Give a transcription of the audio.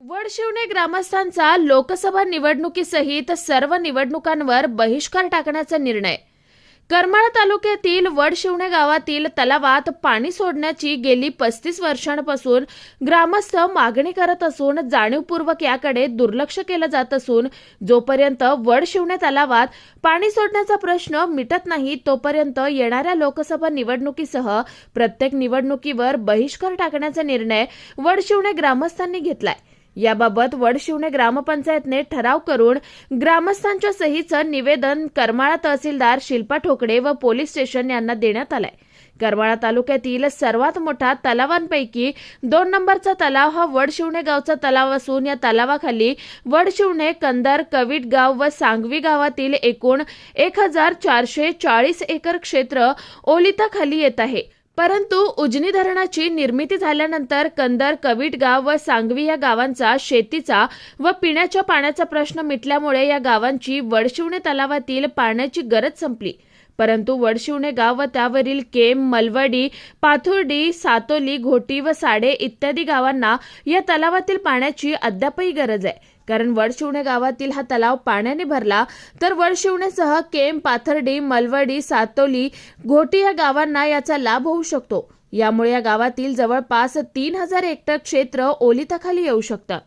वडशिवणे ग्रामस्थांचा लोकसभा निवडणुकीसहित सर्व निवडणुकांवर बहिष्कार टाकण्याचा निर्णय करमाळा तालुक्यातील वडशिवणे गावातील तलावात पाणी सोडण्याची गेली पस्तीस वर्षांपासून ग्रामस्थ मागणी करत असून जाणीवपूर्वक याकडे दुर्लक्ष केलं जात असून जोपर्यंत वडशिवणे तलावात पाणी सोडण्याचा प्रश्न मिटत नाही तोपर्यंत येणाऱ्या लोकसभा निवडणुकीसह प्रत्येक निवडणुकीवर बहिष्कार टाकण्याचा निर्णय वडशिवणे ग्रामस्थांनी घेतलाय. याबाबत वडशिवणे ग्रामपंचायतने ठराव करून ग्रामस्थांच्या सहीचं निवेदन करमाळा तहसीलदार शिल्पा ठोकडे व पोलीस स्टेशन यांना देण्यात आलंय. करमाळा तालुक्यातील सर्वात मोठा तलावांपैकी दोन नंबरचा तलाव हा वडशिवणे गावचा तलाव असून या तलावाखाली वडशिवणे कंदर कवीट गाव व सांगवी गावातील एकूण एक हजार चारशे चाळीस एकर क्षेत्र ओलिताखाली येत आहे. परंतु उजनी धरणाची निर्मिती झाल्यानंतर कंदर कवीट गाव व सांगवी या गावांचा शेतीचा व पिण्याच्या पाण्याचा प्रश्न मिटल्यामुळे या गावांची वडशिवणे तलावातील पाण्याची गरज संपली. परंतु वडशिवणे गाव व त्यावरील केम मलवडी पाथुर्डी सातोली घोटी व साडे इत्यादी गावांना या तलावातील पाण्याची अद्यापही गरज आहे. कारण वडशिवणे गावातील हा तलाव पाण्याने भरला तर वडशिवणेसह केम पाथर्डी मलवडी सातोली घोटी या गावांना याचा लाभ होऊ शकतो. यामुळे या गावातील जवळपास तीन हजार हेक्टर क्षेत्र ओलिताखाली येऊ शकतं.